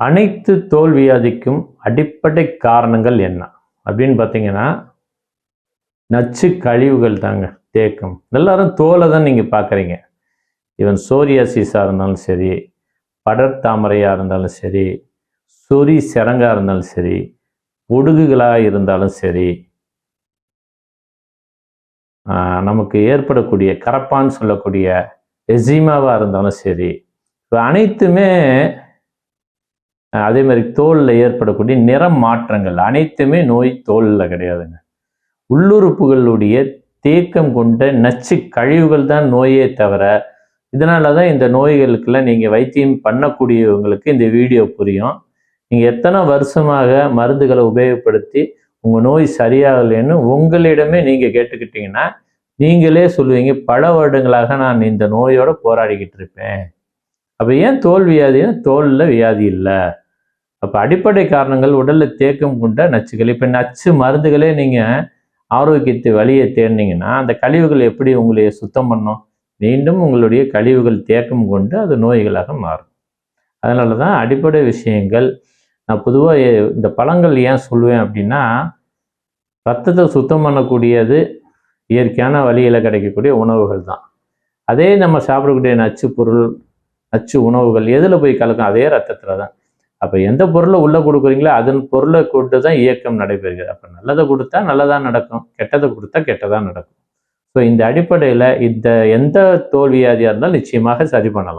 அனைத்து தோல் வியாதிக்கும் அடிப்படை காரணங்கள் என்ன? அப்படின்னு பார்த்தீங்கன்னா நச்சு கழிவுகள் தாங்க தேக்கம். எல்லாரும் தோலை தான் நீங்கள் பார்க்குறீங்க. ஈவன் சோரியாசிஸாக இருந்தாலும் சரி படர்தாமரையாக இருந்தாலும் சரி சொறி சிறங்காக இருந்தாலும் சரி ஒடுகுகளாக இருந்தாலும் சரி நமக்கு ஏற்படக்கூடிய கரப்பான்னு சொல்லக்கூடிய எசிமாவாக இருந்தாலும் சரி இப்போ அனைத்துமே அதே மாதிரி தோலில் ஏற்படக்கூடிய நிறம் மாற்றங்கள் அனைத்துமே நோய் தோலில் கிடையாதுங்க. உள்ளுறுப்புகளுடைய தேக்கம் கொண்ட நச்சு கழிவுகள் தான் நோயே தவிர இதனால தான் இந்த நோய்களுக்கெல்லாம் நீங்கள் வைத்தியம் பண்ணக்கூடியவங்களுக்கு இந்த வீடியோ புரியும். நீங்கள் எத்தனை வருஷமாக மருந்துகளை உபயோகப்படுத்தி உங்கள் நோய் சரியாகலைன்னு உங்களிடமே நீங்கள் கேட்டுக்கிட்டீங்கன்னா நீங்களே சொல்லுவீங்க பல வருடங்களாக நான் இந்த நோயோட போராடிக்கிட்டு இருப்பேன். அப்போ ஏன் தோல் வியாதினா தோலில் வியாதி இல்லை? அப்போ அடிப்படை காரணங்கள் உடலில் தேக்கம் கொண்ட நச்சுகள். இப்போ நச்சு மருந்துகளே நீங்கள் ஆரோக்கியத்தை வழியை தேடினீங்கன்னா அந்த கழிவுகள் எப்படி உங்களை சுத்தம் பண்ணும்? மீண்டும் உங்களுடைய கழிவுகள் தேக்கம் கொண்டு அது நோய்களாக மாறும். அதனால தான் அடிப்படை விஷயங்கள். நான் பொதுவாக இந்த பழங்கள் ஏன் சொல்லுவேன் அப்படின்னா ரத்தத்தை சுத்தம் பண்ணக்கூடியது இயற்கையான வழியில் கிடைக்கக்கூடிய உணவுகள் தான். அதே நம்ம சாப்பிடக்கூடிய நச்சு பொருள் நச்சு உணவுகள் எதில் போய் கலக்கும்? அதே ரத்தத்தில் தான். அப்போ எந்த பொருளை உள்ளே கொடுக்குறீங்களோ அதன் பொருளை கொண்டு தான் இயக்கம் நடைபெறுகிறது. அப்போ நல்லதை கொடுத்தா நல்லதாக நடக்கும் கெட்டதை கொடுத்தா கெட்டதாக நடக்கும். ஸோ இந்த அடிப்படையில் இந்த எந்த தோல்வியாதியாக இருந்தாலும் நிச்சயமாக சரி பண்ணலாம்.